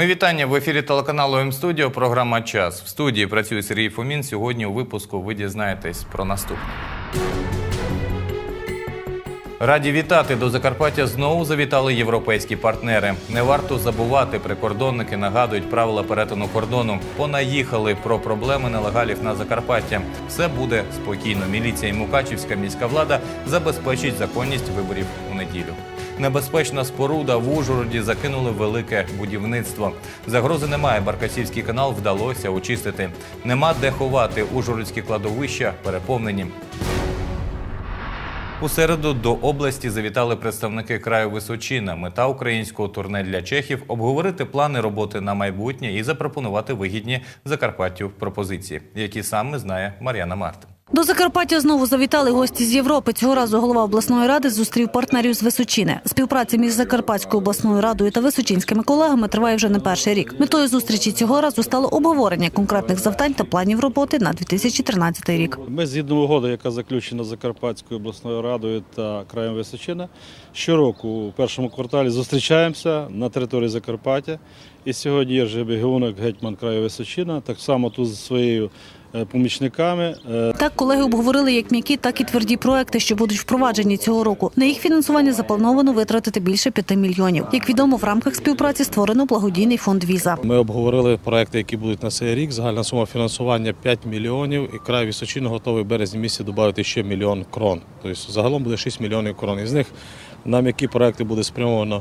Мої вітання в ефірі телеканалу М-студіо. Програма Час. В студії працює Сергій Фомін. Сьогодні у випуску ви дізнаєтесь про наступне. Раді вітати до Закарпаття знову завітали європейські партнери. Не варто забувати, прикордонники нагадують правила перетину кордону. Понаїхали про проблеми нелегалів на Закарпаття. Все буде спокійно. Міліція і Мукачівська міська влада забезпечить законність виборів у неділю. Небезпечна споруда в Ужгороді закинули велике будівництво. Загрози немає. Баркасівський канал вдалося очистити. Нема де ховати. Ужгородські кладовища переповнені. У середу до області завітали представники краю Височина. Мета українського турне для чехів обговорити плани роботи на майбутнє і запропонувати вигідні Закарпаттю пропозиції, які саме знає Мар'яна Мартин. До Закарпаття знову завітали гості з Європи. Цього разу голова обласної ради зустрів партнерів з Височини. Співпраця між Закарпатською обласною радою та височинськими колегами триває вже не перший рік. Метою зустрічі цього разу стало обговорення конкретних завдань та планів роботи на 2013 рік. Ми згідно угоди, яка заключена Закарпатською обласною радою та краєм Височина, щороку у першому кварталі зустрічаємося на території Закарпаття. І сьогодні Єржи Бігунок, гетьман краю Височина, так само тут зі своєю помічниками. Е, Так колеги обговорили як м'які, так і тверді проекти, що будуть впроваджені цього року. На їх фінансування заплановано витратити більше 5 мільйонів. Як відомо, в рамках співпраці створено благодійний фонд Віза. Ми обговорили проекти, які будуть на цей рік. Загальна сума фінансування 5 мільйонів, і край Вісочини готовий в березні місяці додати ще мільйон крон. Тобто загалом буде 6 мільйонів крон. Із них на м'які проекти буде спрямовано е,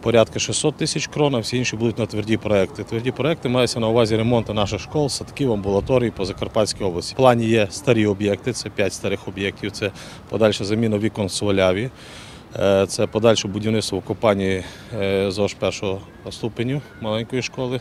порядка 600 тисяч крон, а всі інші будуть на тверді проекти. Тверді проекти маються на увазі ремонту наших школ, садків, амбулаторій по Закарпатській області. В плані є старі об'єкти, це 5 старих об'єктів, це подальша заміна вікон в Сваляві. Е, Це подальше будівництво в компанії е, ЗОЖ першого ступеню маленької школи.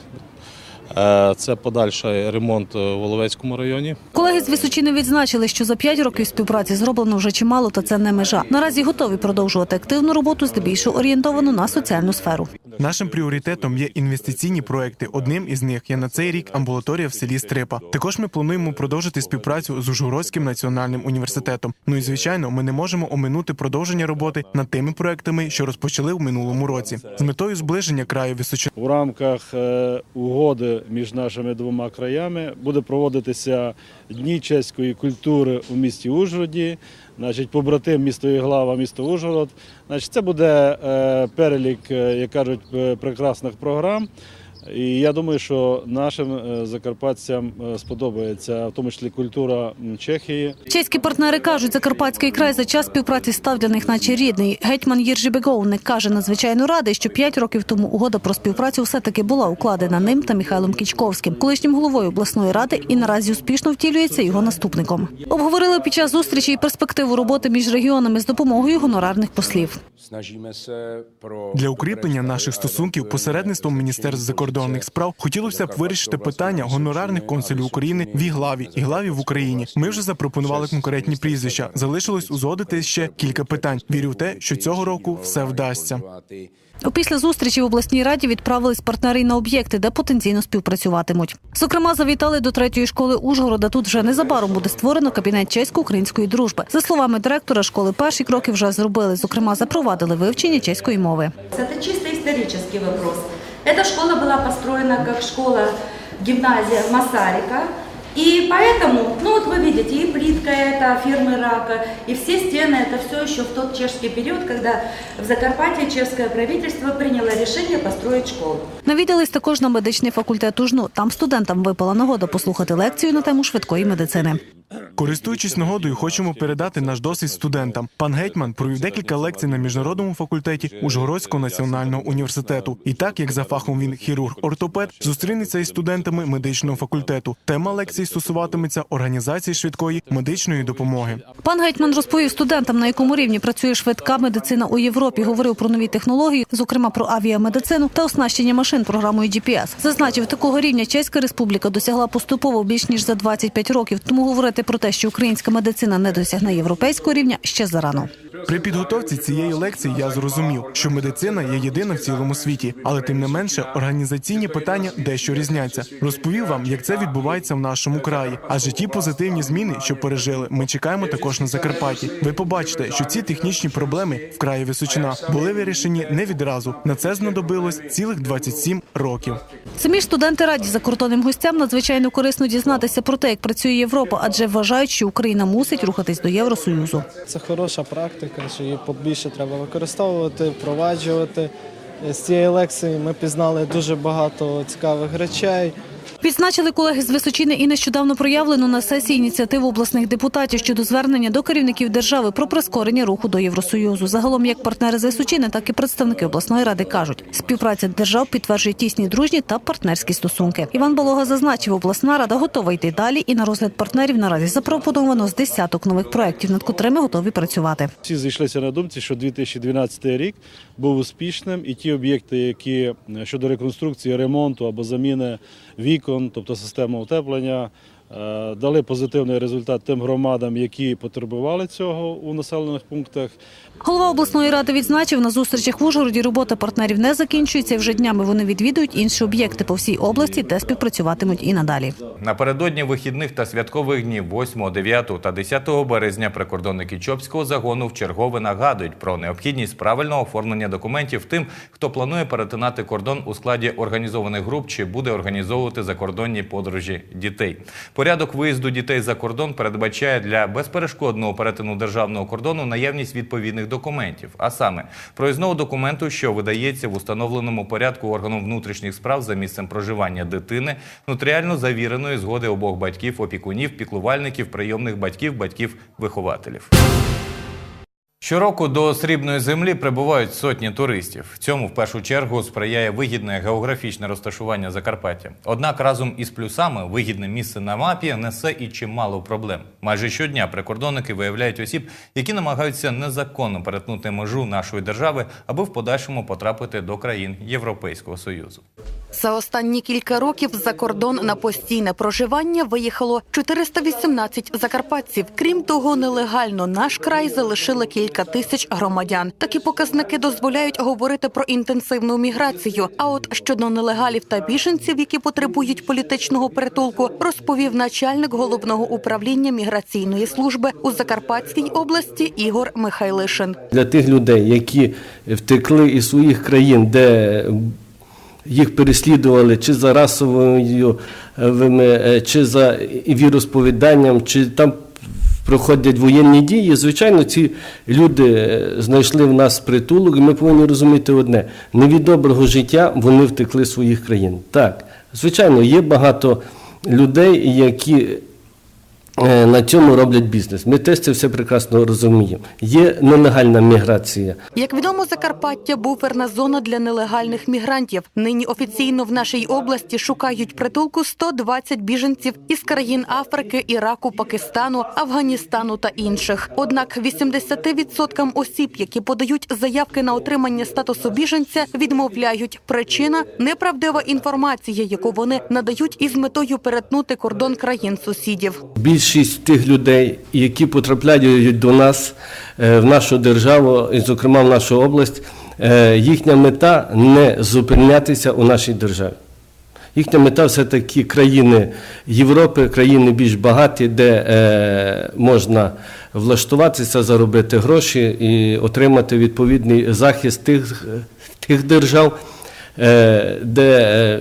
Е, Це подальший ремонт в Воловецькому районі. Колеги з Височини відзначили, що за 5 років співпраці зроблено вже чимало, та це не межа. Наразі готові продовжувати активну роботу, здебільшого орієнтовану на соціальну сферу. Нашим пріоритетом є інвестиційні проекти. Одним із них є на цей рік амбулаторія в селі Стрипа. Також ми плануємо продовжити співпрацю з Ужгородським національним університетом. Ну і звичайно, ми не можемо оминути продовження роботи над тими проектами, що розпочали в минулому році, з метою зближення краю Височини. У рамках е, угоди між нашими двома краями буде проводитися Дні чеської культури у місті Ужгороді. Значить, побратим місто Іглава, місто Ужгород. Значить, це буде е, перелік, е, як кажуть, е, прекрасних програм. І я думаю, що нашим е, закарпатцям е, сподобається, в тому числі культура Чехії. Чеські партнери кажуть, Закарпатський край за час співпраці став для них наче рідний. Гетьман Єржі Беговник каже надзвичайно радий, що 5 років тому угода про співпрацю все-таки була укладена ним та Михайлом Кічковським, колишнім головою обласної ради, і наразі успішно втілюється його наступником. Обговорили під час зустрічі і перспективу роботи між регіонами з допомогою гонорарних послів. Для укріплення наших стосунків посередництвом Міністерств закордонних справ хотілося б вирішити питання гонорарних консулів України в Іглаві і главі в Україні. Ми вже запропонували конкретні прізвища. Залишилось узгодити ще кілька питань. Вірю в те, що цього року все вдасться. Опісля зустрічі в обласній раді відправились партнери й на об'єкти, де потенційно співпрацюватимуть. Зокрема, завітали до третьої школи Ужгорода. Тут вже незабаром буде створено кабінет чесько-української дружби. За словами директора школи, перші кроки вже зробили. Зокрема, запровадили вивчення чеської мови. Это чисто исторический вопрос. Эта школа была построена как школа, гимназия Масарика. И поэтому, ну вот вы видите, и плитка это фирмы Рака, и все стены это все еще в тот чешский период, когда в Закарпатье чешское правительство приняло решение построить школу. Навідались також на медичний факультет УЖНУ. Там студентам випала нагода послухати лекцію на тему швидкої медицини. Користуючись нагодою, хочемо передати наш досвід студентам. Пан гетьман провів декілька лекцій на міжнародному факультеті Ужгородського національного університету. І так як за фахом він хірург-ортопед, зустрінеться із студентами медичного факультету. Тема лекцій стосуватиметься організації швидкої медичної допомоги. Пан гетьман розповів студентам, на якому рівні працює швидка медицина у Європі. Говорив про нові технології, зокрема про авіамедицину та оснащення машин програмою GPS. Зазначив, такого рівня Чеська республіка досягла поступово більш ніж за 25 років. Тому говорити про те, що українська медицина не досягне європейського рівня, ще зарано. При підготовці цієї лекції я зрозумів, що медицина є єдина в цілому світі, але тим не менше організаційні питання дещо різняться. Розповів вам, як це відбувається в нашому краї. Адже ті позитивні зміни, що пережили, ми чекаємо також на Закарпатті. Ви побачите, що ці технічні проблеми в краї Височина були вирішені не відразу. На це знадобилось цілих 27 років. Самі ж студенти раді закордонним гостям надзвичайно корисно дізнатися про те, як працює Європа, адже вважають, що Україна мусить рухатись до Євросоюзу. Це хороша практика, що її побільше треба використовувати, впроваджувати. З цієї лекції ми пізнали дуже багато цікавих речей. Відзначили колеги з Височини і нещодавно проявлену на сесії ініціативу обласних депутатів щодо звернення до керівників держави про прискорення руху до Євросоюзу. Загалом як партнери з Височини, так і представники обласної ради кажуть, співпраця держав підтверджує тісні дружні та партнерські стосунки. Іван Балога зазначив, обласна рада готова йти далі, і на розгляд партнерів наразі запропоновано з десяток нових проєктів, над котрими готові працювати. Всі зійшлися на думці, що 2012 рік був успішним, і ті об'єкти, які щодо реконструкції, ремонту або заміни вікон, тобто систему утеплення, е, дали позитивний результат тим громадам, які потребували цього у населених пунктах. Голова обласної ради відзначив, на зустрічах в Ужгороді робота партнерів не закінчується. Вже днями вони відвідують інші об'єкти по всій області, де співпрацюватимуть і надалі. Напередодні вихідних та святкових днів 8, 9 та 10 березня прикордонники Чопського загону вчергове нагадують про необхідність правильного оформлення документів тим, хто планує перетинати кордон у складі організованих груп чи буде організовувати закордонні подорожі дітей. Порядок виїзду дітей за кордон передбачає для безперешкодного перетину державного кордону наявність відповідних документів, а саме проїзного документу, що видається в установленому порядку органом внутрішніх справ за місцем проживання дитини, нотаріально завіреної згоди обох батьків, опікунів, піклувальників, прийомних батьків, батьків-вихователів. Щороку до срібної землі прибувають сотні туристів. Цьому в першу чергу сприяє вигідне географічне розташування Закарпаття. Однак разом із плюсами вигідне місце на мапі несе і чимало проблем. Майже щодня прикордонники виявляють осіб, які намагаються незаконно перетнути межу нашої держави, аби в подальшому потрапити до країн Європейського союзу. За останні кілька років за кордон на постійне проживання виїхало 418 закарпатців. Крім того, нелегально наш край залишили кілька тисяч громадян. Такі показники дозволяють говорити про інтенсивну міграцію. А от щодо нелегалів та біженців, які потребують політичного притулку, розповів начальник головного управління міграційної служби у Закарпатській області Ігор Михайлишин. для тих людей, які втекли із своїх країн, де їх переслідували чи за расовою, е, е, чи за віросповіданням, чи там проходять воєнні дії. Звичайно, ці люди е, знайшли в нас притулок, і ми повинні розуміти одне: не від доброго життя вони втекли своїх країн. Так, звичайно, є багато людей, які на цьому роблять бізнес. Ми теж це все прекрасно розуміємо. Є нелегальна міграція. Як відомо, Закарпаття буферна зона для нелегальних мігрантів. Нині офіційно в нашій області шукають притулку 120 біженців із країн Африки, Іраку, Пакистану, Афганістану та інших. Однак 80% осіб, які подають заявки на отримання статусу біженця, відмовляють. Причина неправдива інформація, яку вони надають із метою перетнути кордон країн сусідів. Більшість тих людей, які потрапляють до нас е, в нашу державу, і, зокрема в нашу область, е, їхня мета не зупинятися у нашій державі. Їхня мета все-таки країни Європи, країни більш багаті, де е, можна влаштуватися, заробити гроші і отримати відповідний захист тих, тих держав, е, де е,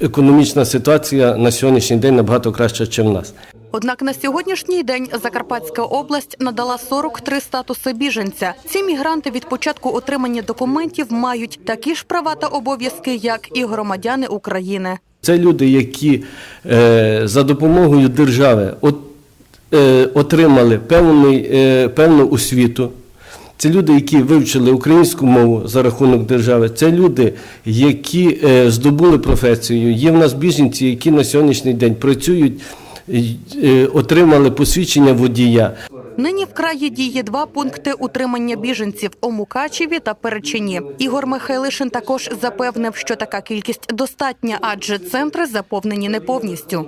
економічна ситуація на сьогоднішній день набагато краща, ніж в нас. Однак на сьогоднішній день Закарпатська область надала 43 статуси біженця. Ці мігранти від початку отримання документів мають такі ж права та обов'язки, як і громадяни України. Це люди, які е, за допомогою держави от, е, отримали певний, е, певну освіту. Це люди, які вивчили українську мову за рахунок держави. Це люди, які е, здобули професію. Є в нас біженці, які на сьогоднішній день працюють, отримали посвідчення водія. Нині в краї діє два пункти утримання біженців у Мукачеві та Перечині. Ігор Михайлишин також запевнив, що така кількість достатня, адже центри заповнені не повністю.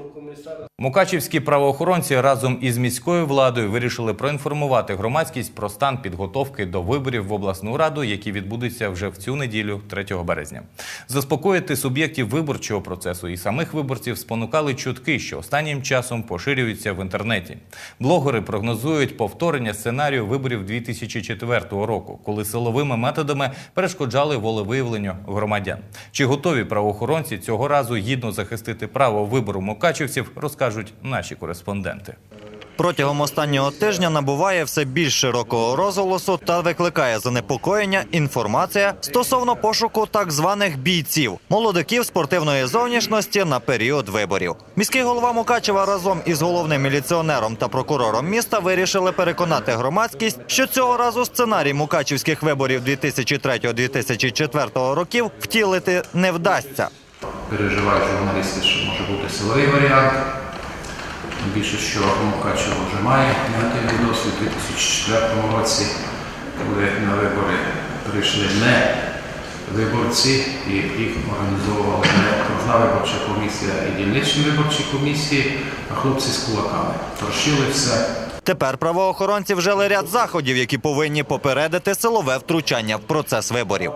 Мукачівські правоохоронці разом із міською владою вирішили проінформувати громадськість про стан підготовки до виборів в обласну раду, які відбудуться вже в цю неділю, 3 березня. Заспокоїти суб'єктів виборчого процесу і самих виборців спонукали чутки, що останнім часом поширюються в інтернеті. Блогери прогнозують повторення сценарію виборів 2004 року, коли силовими методами перешкоджали волевиявленню громадян. Чи готові правоохоронці цього разу гідно захистити право вибору мукачівців, розкажуть наші кореспонденти. Протягом останнього тижня набуває все більш широкого розголосу та викликає занепокоєння інформація стосовно пошуку так званих бійців молодиків спортивної зовнішності на період виборів. Міський голова Мукачева разом із головним міліціонером та прокурором міста вирішили переконати громадськість, що цього разу сценарій мукачівських виборів 2003-2004 років втілити не вдасться. переживають журналісти, що може бути силовий варіант. Більше, що Мукачево вже має негативний досвід у 2004 році, коли на вибори прийшли не виборці, і їх організовувала не окружна виборча комісія і дільничні виборчі комісії, а хлопці з кулаками. Трощили все. Тепер правоохоронці вжили ряд заходів, які повинні попередити силове втручання в процес виборів.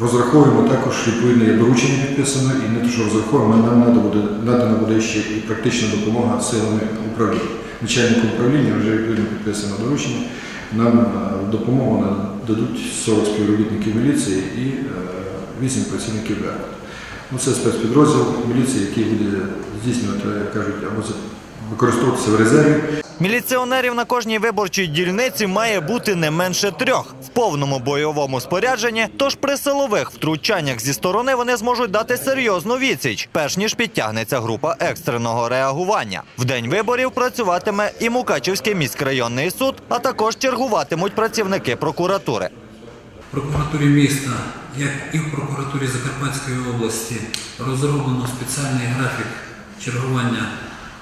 Розраховуємо також відповідне доручення підписано, і не те, що розраховуємо, нам буде, надана буде ще і практична допомога силами управління. Начальнику управління вже відповідно підписано доручення. Нам е, допомогу дадуть 40 співробітників міліції і е, 8 працівників ВР. Ну, це спецпідрозділ міліції, який буде здійснювати, як кажуть, або використовуватися в резерві, Міліціонерів на кожній виборчій дільниці має бути не менше трьох в повному бойовому спорядженні. Тож при силових втручаннях зі сторони вони зможуть дати серйозну відсіч, перш ніж підтягнеться група екстреного реагування. В день виборів працюватиме і Мукачівський міськрайонний суд, а також чергуватимуть працівники прокуратури. В прокуратурі міста, як і в прокуратурі Закарпатської області, розроблено спеціальний графік чергування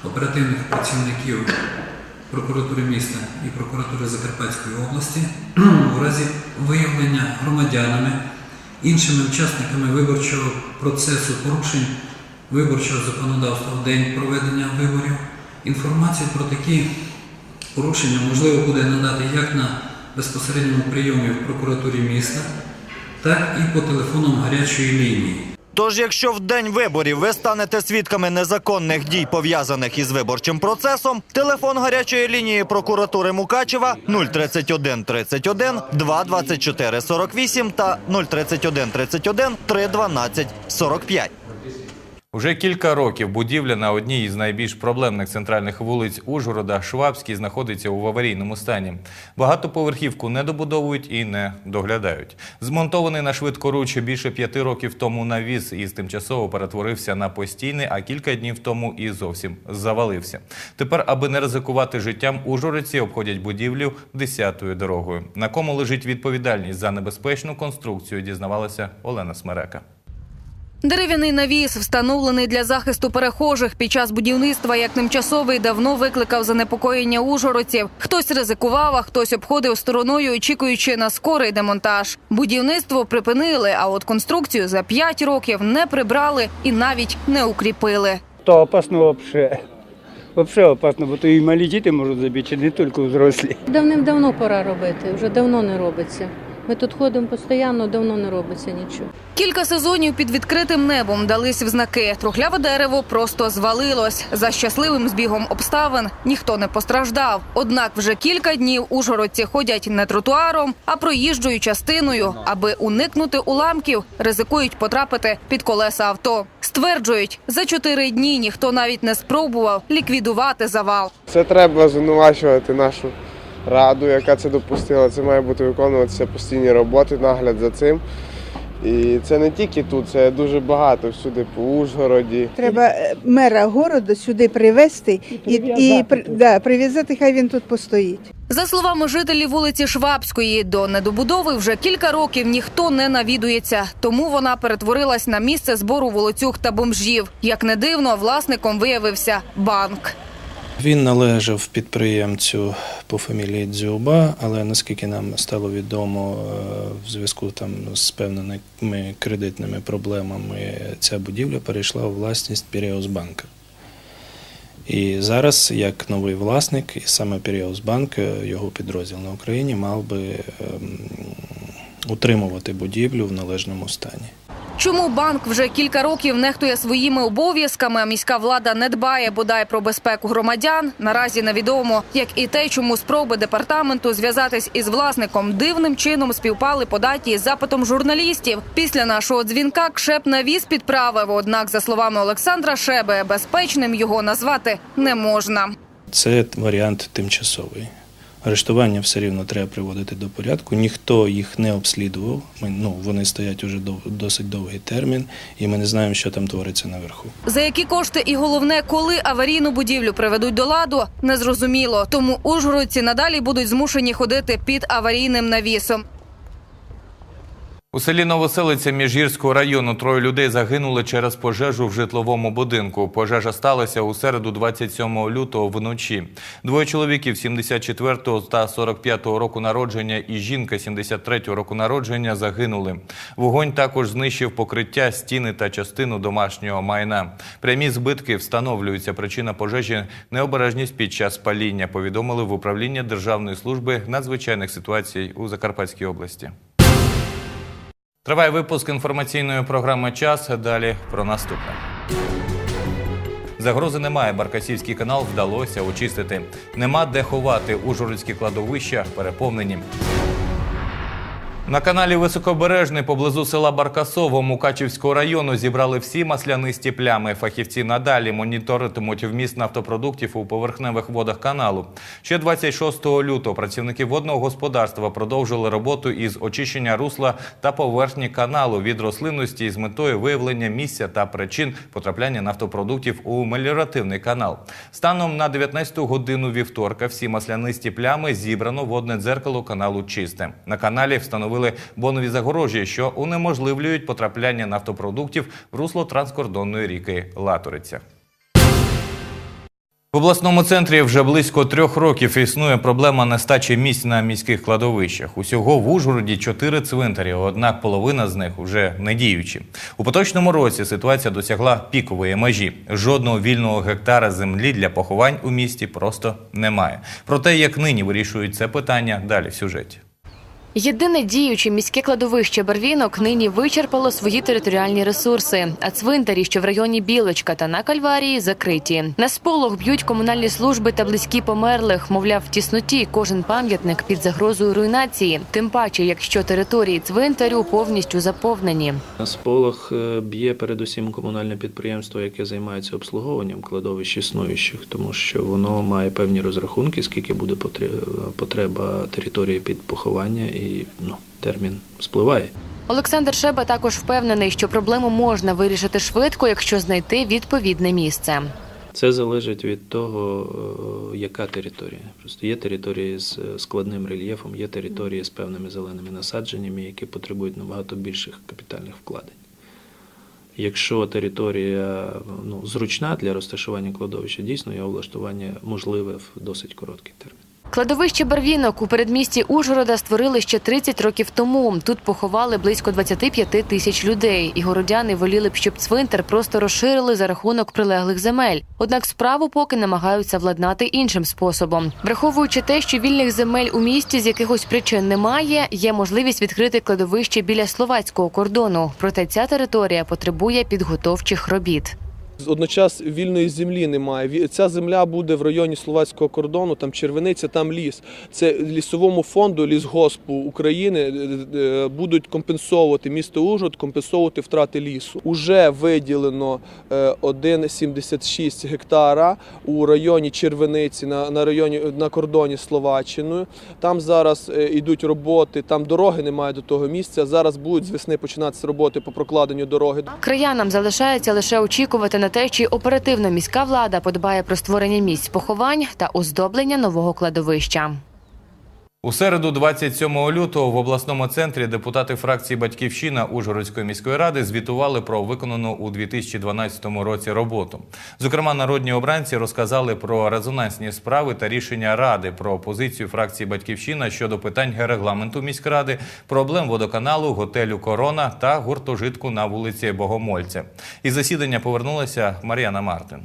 оперативних працівників прокуратури міста і прокуратури Закарпатської області у разі виявлення громадянами, іншими учасниками виборчого процесу порушень виборчого законодавства в день проведення виборів. Інформацію про такі порушення можливо буде надати як на безпосередньому прийомі в прокуратурі міста, так і по телефонам гарячої лінії. Тож, якщо в день виборів ви станете свідками незаконних дій, пов'язаних із виборчим процесом, телефон гарячої лінії прокуратури Мукачева 031 31 224 48 та 031 31 312 45. Уже кілька років будівля на одній із найбільш проблемних центральних вулиць Ужгорода Швабській знаходиться у аварійному стані. Багатоповерхівку не добудовують і не доглядають. Змонтований на швидкоруч більше п'яти років тому навіс із тимчасово перетворився на постійний, а кілька днів тому і зовсім завалився. Тепер, аби не ризикувати життям, ужгородці обходять будівлю десятою дорогою. На кому лежить відповідальність за небезпечну конструкцію, дізнавалася Олена Смерека. Дерев'яний навіс, встановлений для захисту перехожих під час будівництва як тимчасовий, давно викликав занепокоєння ужгородців. Хтось ризикував, а хтось обходив стороною, очікуючи на скорий демонтаж. Будівництво припинили, а от конструкцію за п'ять років не прибрали і навіть не укріпили. То опасно вообще. Вообще опасно, бо то і малі діти можуть забити, не тільки взрослі. Давним-давно пора робити, вже давно не робиться. Ми тут ходимо постійно, давно не робиться нічого. Кілька сезонів під відкритим небом дались в знаки. Трухляве дерево просто звалилось. За щасливим збігом обставин ніхто не постраждав. Однак вже кілька днів ужгородці ходять не тротуаром, а проїжджою частиною, аби уникнути уламків, ризикують потрапити під колеса авто. Стверджують, за чотири дні ніхто навіть не спробував ліквідувати завал. Це треба звинувачувати нашу раду, яка це допустила. Це має бути виконуватися постійні роботи, нагляд за цим. І це не тільки тут, це дуже багато всюди по Ужгороді. Треба е, мера городу сюди привезти і, і, при- да, прив'язати, хай він тут постоїть. За словами жителів вулиці Швабської, до недобудови вже кілька років ніхто не навідується, тому вона перетворилась на місце збору волоцюг та бомжів. Як не дивно, власником виявився банк. Він належав підприємцю по фамілії Дзюба, але наскільки нам стало відомо, е, в зв'язку там з певними кредитними проблемами, ця будівля перейшла у власність Піріусбанка. І зараз, як новий власник, і саме Піріусбанк, е, його підрозділ на Україні, мав би ем, утримувати будівлю в належному стані. Чому банк вже кілька років нехтує своїми обов'язками, а міська влада не дбає бодай про безпеку громадян? Наразі невідомо, як і те, чому спроби департаменту зв'язатись із власником дивним чином співпали по даті із запитом журналістів. Після нашого дзвінка Кшеп навіз підправив. Однак, за словами Олександра Шеби, безпечним його назвати не можна. Це варіант тимчасовий. Арештування все рівно треба приводити до порядку. Ніхто їх не обслідував. Ми, ну, вони стоять уже дов, досить довгий термін, і ми не знаємо, що там твориться наверху. За які кошти і головне, коли аварійну будівлю приведуть до ладу, незрозуміло. Тому ужгородці надалі будуть змушені ходити під аварійним навісом. У селі Новоселиця Міжгірського району троє людей загинули через пожежу в житловому будинку. Пожежа сталася у середу 27 лютого вночі. Двоє чоловіків 74 та 45 року народження і жінка 73 року народження загинули. Вогонь також знищив покриття, стіни та частину домашнього майна. Прямі збитки встановлюються. Причина пожежі – необережність під час паління, повідомили в управління Державної служби надзвичайних ситуацій у Закарпатській області. Триває випуск інформаційної програми Час. Далі про наступне. Загрози немає. Баркасівський канал вдалося очистити. Нема де ховати. Ужгородські кладовища переповнені. На каналі Високобережний поблизу села Баркасово Мукачівського району зібрали всі маслянисті плями. Фахівці надалі моніторитимуть вміст нафтопродуктів у поверхневих водах каналу. Ще 26 лютого працівники водного господарства продовжили роботу із очищення русла та поверхні каналу від рослинності з метою виявлення місця та причин потрапляння нафтопродуктів у меліоративний канал. Станом на 19 годину вівторка всі маслянисті плями зібрано водне дзеркало каналу чисте. На каналі встановили бонові загорожі, що унеможливлюють потрапляння нафтопродуктів в русло транскордонної ріки Латориця. В обласному центрі вже близько трьох років існує проблема нестачі місць на міських кладовищах. Усього в Ужгороді чотири цвинтарі, однак половина з них вже не діючі. У поточному році ситуація досягла пікової межі. Жодного вільного гектара землі для поховань у місті просто немає. Про те, як нині вирішують це питання, далі в сюжеті. Єдине діюче міське кладовище Барвінок нині вичерпало свої територіальні ресурси, а цвинтарі, що в районі Білочка та на Кальварії, закриті. На сполох б'ють комунальні служби та близькі померлих. Мовляв, в тісноті кожен пам'ятник під загрозою руйнації. Тим паче, якщо території цвинтарю повністю заповнені. На сполох е, б'є передусім комунальне підприємство, яке займається обслуговуванням кладовищ існуючих, тому що воно має певні розрахунки, скільки буде потре- потреба території під поховання, і ну, термін спливає. Олександр Шеба також впевнений, що проблему можна вирішити швидко, якщо знайти відповідне місце. Це залежить від того, е, яка територія. Просто є території з е, складним рельєфом, є території з певними зеленими насадженнями, які потребують набагато більших капітальних вкладень. Якщо територія ну, зручна для розташування кладовища, дійсно його влаштування можливе в досить короткий термін. Кладовище Барвінок у передмісті Ужгорода створили ще 30 років тому. Тут поховали близько 25 тисяч людей, і городяни воліли б, щоб цвинтар просто розширили за рахунок прилеглих земель. Однак справу поки намагаються владнати іншим способом. Враховуючи те, що вільних земель у місті з якихось причин немає, є можливість відкрити кладовище біля словацького кордону. Проте ця територія потребує підготовчих робіт. Одночас вільної землі немає. Ця земля буде в районі словацького кордону, там червениця, там ліс. Це лісовому фонду лісгоспу України е, е, будуть компенсовувати місто Ужгород, компенсовувати втрати лісу. Уже виділено е, 1,76 гектара у районі Червениці, на, на районі на кордоні Словаччиною. Там зараз е, йдуть роботи, там дороги немає до того місця. Зараз будуть з весни починатися роботи по прокладенню дороги. Краянам залишається лише очікувати на те, чи оперативно міська влада подбає про створення місць поховань та оздоблення нового кладовища. У середу, 27 лютого, в обласному центрі депутати фракції Батьківщина Ужгородської міської ради звітували про виконану у 2012 році роботу. Зокрема, народні обранці розказали про резонансні справи та рішення ради про позицію фракції Батьківщина щодо питань регламенту міськради, проблем водоканалу, готелю Корона та гуртожитку на вулиці Богомольця. Із засідання повернулася Мар'яна Мартин.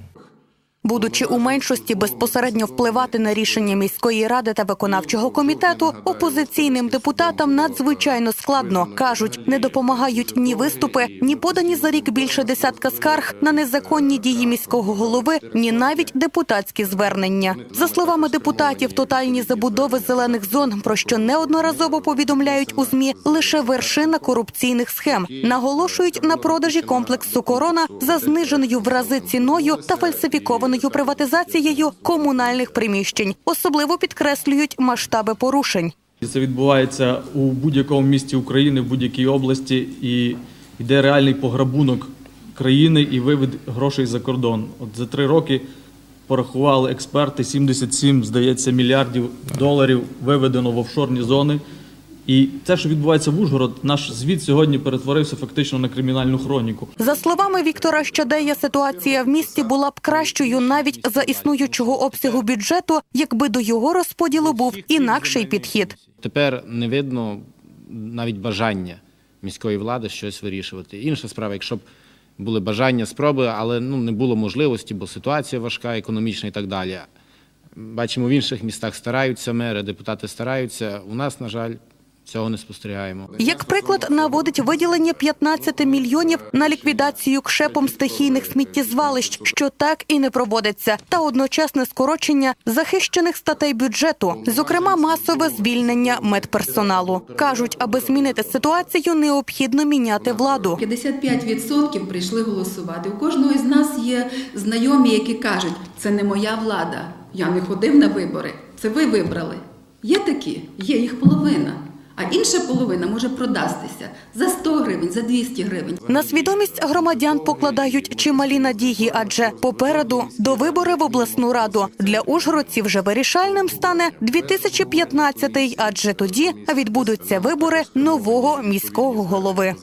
Будучи у меншості безпосередньо впливати на рішення міської ради та виконавчого комітету, опозиційним депутатам надзвичайно складно кажуть, не допомагають ні виступи, ні подані за рік більше десятка скарг на незаконні дії міського голови, ні навіть депутатські звернення. За словами депутатів, тотальні забудови зелених зон, про що неодноразово повідомляють у змі, лише вершина корупційних схем. Наголошують на продажі комплексу корона за зниженою в рази ціною та фальсифікованою приватизацією комунальних приміщень. Особливо підкреслюють масштаби порушень. Це відбувається у будь-якому місті України, в будь-якій області, і йде реальний пограбунок країни і вивід грошей за кордон. От за три роки порахували експерти 77, здається, мільярдів доларів виведено в офшорні зони. І те, що відбувається в Ужгород, наш звіт сьогодні перетворився фактично на кримінальну хроніку. За словами Віктора Щадея, ситуація в місті була б кращою навіть за існуючого обсягу бюджету, якби до його розподілу був інакший підхід. Тепер не видно навіть бажання міської влади щось вирішувати. Інша справа, якщо б були бажання, спроби, але ну не було можливості, бо ситуація важка, економічна і так далі. Бачимо, в інших містах стараються мери, депутати стараються. У нас, на жаль, цього не спостерігаємо. Як приклад наводить виділення 15 мільйонів на ліквідацію кшепом стихійних сміттєзвалищ, що так і не проводиться, та одночасне скорочення захищених статей бюджету, зокрема масове звільнення медперсоналу. кажуть, аби змінити ситуацію, необхідно міняти владу. 55% прийшли голосувати. У кожного із нас є знайомі, які кажуть, це не моя влада. Я не ходив на вибори. Це ви вибрали. Є такі, є їх половина. А інша половина може продастися за 100 гривень, за 200 гривень. На свідомість громадян покладають чималі надії, адже попереду до вибори в обласну раду для ужгородців вже вирішальним стане 2015-й, адже тоді відбудуться вибори нового міського голови.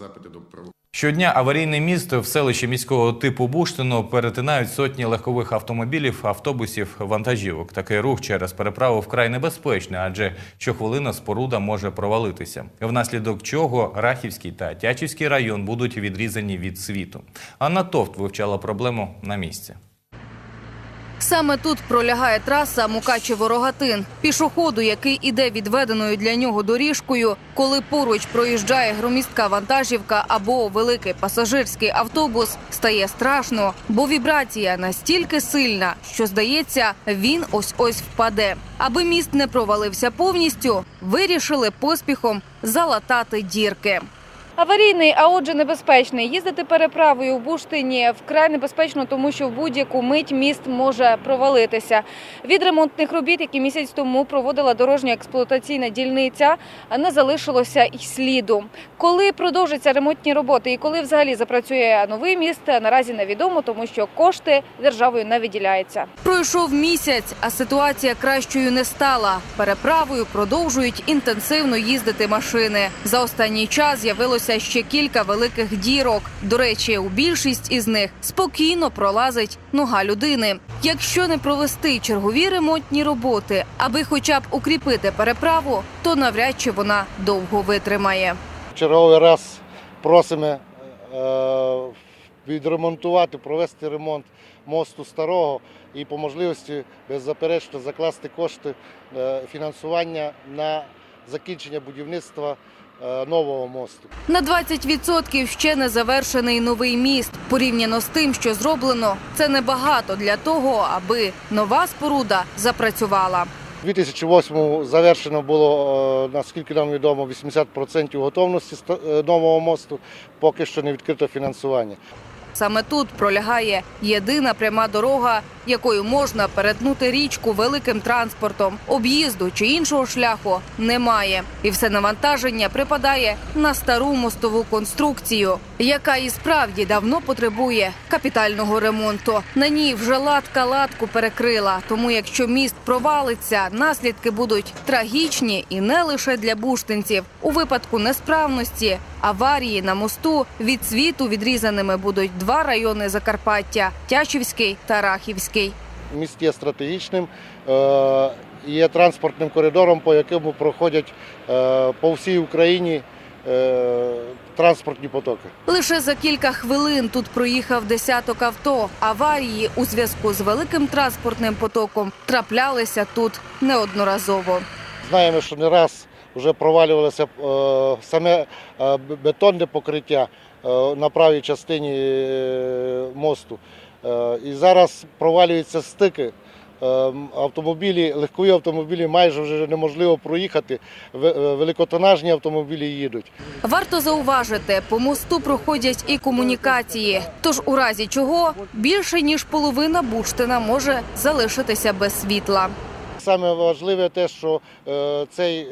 Щодня аварійне місто в селищі міського типу Буштино перетинають сотні легкових автомобілів, автобусів, вантажівок. Такий рух через переправу вкрай небезпечний, адже щохвилина споруда може провалитися. Внаслідок чого Рахівський та Тячівський район будуть відрізані від світу. Анна Товт вивчала проблему на місці. Саме тут пролягає траса Мукачево-Рогатин. Пішоходу, який іде відведеною для нього доріжкою, коли поруч проїжджає громістка вантажівка або великий пасажирський автобус, стає страшно, бо вібрація настільки сильна, що здається, він ось ось впаде. Аби міст не провалився повністю, вирішили поспіхом залатати дірки. Аварійний, а отже, небезпечний. Їздити переправою в Буштині вкрай небезпечно, тому що в будь-яку мить міст може провалитися. Від ремонтних робіт, які місяць тому проводила дорожня експлуатаційна дільниця, не залишилося й сліду. Коли продовжаться ремонтні роботи і коли взагалі запрацює новий міст, наразі невідомо, тому що кошти державою не виділяються. Пройшов місяць, а ситуація кращою не стала. Переправою продовжують інтенсивно їздити машини. За останній час з'явилося ще кілька великих дірок. До речі, у більшість із них спокійно пролазить нога людини. Якщо не провести чергові ремонтні роботи, аби хоча б укріпити переправу, то навряд чи вона довго витримає. Черговий раз просимо е, відремонтувати, провести ремонт мосту старого і по можливості беззаперечно закласти кошти е, фінансування на закінчення будівництва нового мосту. На 20% ще не завершений новий міст. Порівняно з тим, що зроблено, це небагато для того, аби нова споруда запрацювала. У 2008 завершено було, е, наскільки нам відомо, 80% готовності е, нового мосту, поки що не відкрито фінансування. Саме тут пролягає єдина пряма дорога, якою можна перетнути річку великим транспортом. Об'їзду чи іншого шляху немає, і все навантаження припадає на стару мостову конструкцію, яка і справді давно потребує капітального ремонту. На ній вже латка латку перекрила. Тому, якщо міст провалиться, наслідки будуть трагічні і не лише для буштинців. У випадку несправності аварії на мосту від світу відрізаними будуть два райони Закарпаття Тячівський та Рахівський. Міст є стратегічним, е, є транспортним коридором, по якому проходять е, по всій Україні е, транспортні потоки. Лише за кілька хвилин тут проїхав десяток авто. Аварії у зв'язку з великим транспортним потоком траплялися тут неодноразово. Знаємо, що не раз вже провалювалося е, саме е, бетонне покриття е, на правій частині мосту. І зараз провалюються стики. Автомобілі, легкові автомобілі майже вже неможливо проїхати. ве- Великотонажні автомобілі їдуть. Варто зауважити, по мосту проходять і комунікації. Тож, у разі чого більше ніж половина Буштина може залишитися без світла. Саме важливе те, що цей,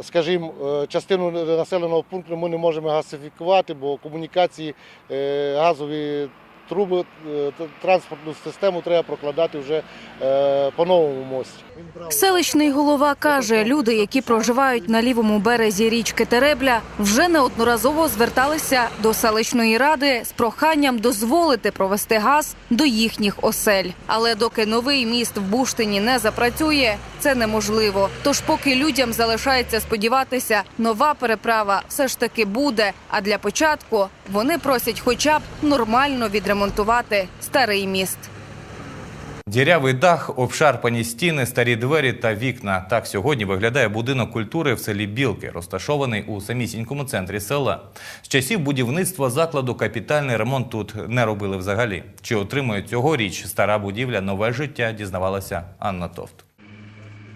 скажімо, е, частину населеного пункту ми не можемо газифікувати, бо комунікації, е, газові труби, е, транспортну систему треба прокладати вже е, по новому мості. Селищний голова каже, люди, які проживають на лівому березі річки Теребля, вже неодноразово зверталися до селищної ради з проханням дозволити провести газ до їхніх осель. Але доки новий міст в Буштині не запрацює, це неможливо. Тож, поки людям залишається сподіватися, нова переправа все ж таки буде. А для початку вони просять, хоча б нормально відремонтувати старий міст. Дірявий дах, обшарпані стіни, старі двері та вікна. Так сьогодні виглядає будинок культури в селі Білки, розташований у самісінькому центрі села. З часів будівництва закладу капітальний ремонт тут не робили взагалі. Чи отримує цьогоріч стара будівля нове життя, дізнавалася Анна Товт.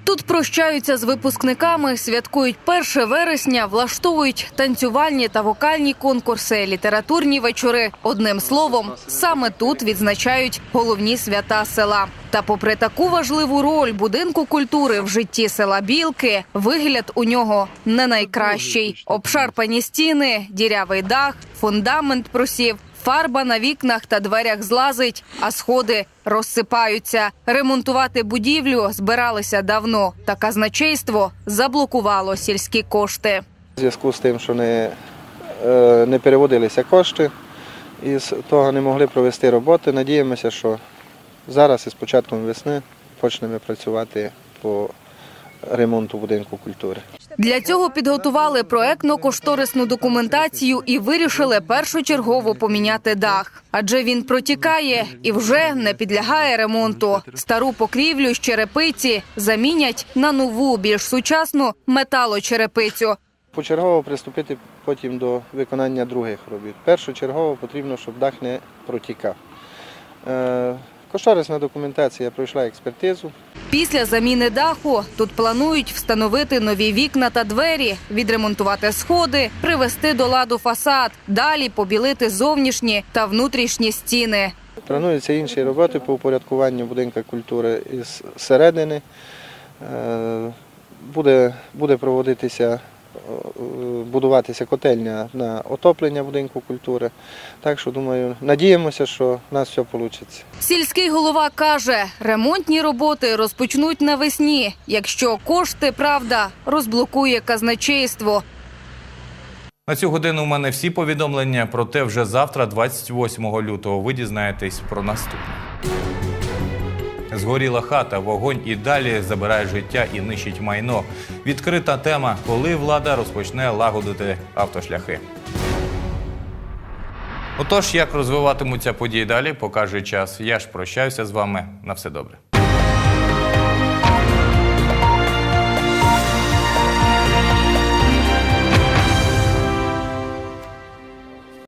Тут прощаються з випускниками, святкують 1 вересня, влаштовують танцювальні та вокальні конкурси, літературні вечори. Одним словом, саме тут відзначають головні свята села. Та, попри таку важливу роль будинку культури в житті села Білки, вигляд у нього не найкращий. Обшарпані стіни, дірявий дах, фундамент просів. Фарба на вікнах та дверях злазить, а сходи розсипаються. Ремонтувати будівлю збиралися давно. Та казначейство заблокувало сільські кошти. У зв'язку з тим, що не, е, не переводилися кошти, і з того не могли провести роботи. Надіємося, що зараз із початком весни почнемо працювати по ремонту будинку культури. Для цього підготували проектно-кошторисну документацію і вирішили першочергово поміняти дах, адже він протікає і вже не підлягає ремонту. Стару покрівлю з черепиці замінять на нову, більш сучасну металочерепицю. Почергово приступити потім до виконання других робіт. Першочергово потрібно, щоб дах не протікав. Кошторисна документація пройшла експертизу. Після заміни даху тут планують встановити нові вікна та двері, відремонтувати сходи, привести до ладу фасад, далі побілити зовнішні та внутрішні стіни. Плануються інші роботи по упорядкуванню будинку культури із середини. Е, Буде, буде проводитися, будуватися котельня на отоплення будинку культури. Так що думаю, надіємося, що в нас все вийде. Сільський голова каже, ремонтні роботи розпочнуть навесні, якщо кошти, правда, розблокує казначейство. На цю годину у мене всі повідомлення. Проте вже завтра, 28 лютого, ви дізнаєтесь про наступне. Згоріла хата, вогонь і далі забирає життя і нищить майно. Відкрита тема, коли влада розпочне лагодити автошляхи. Отож, як розвиватимуться події далі, покаже час. Я ж прощаюся з вами. На все добре.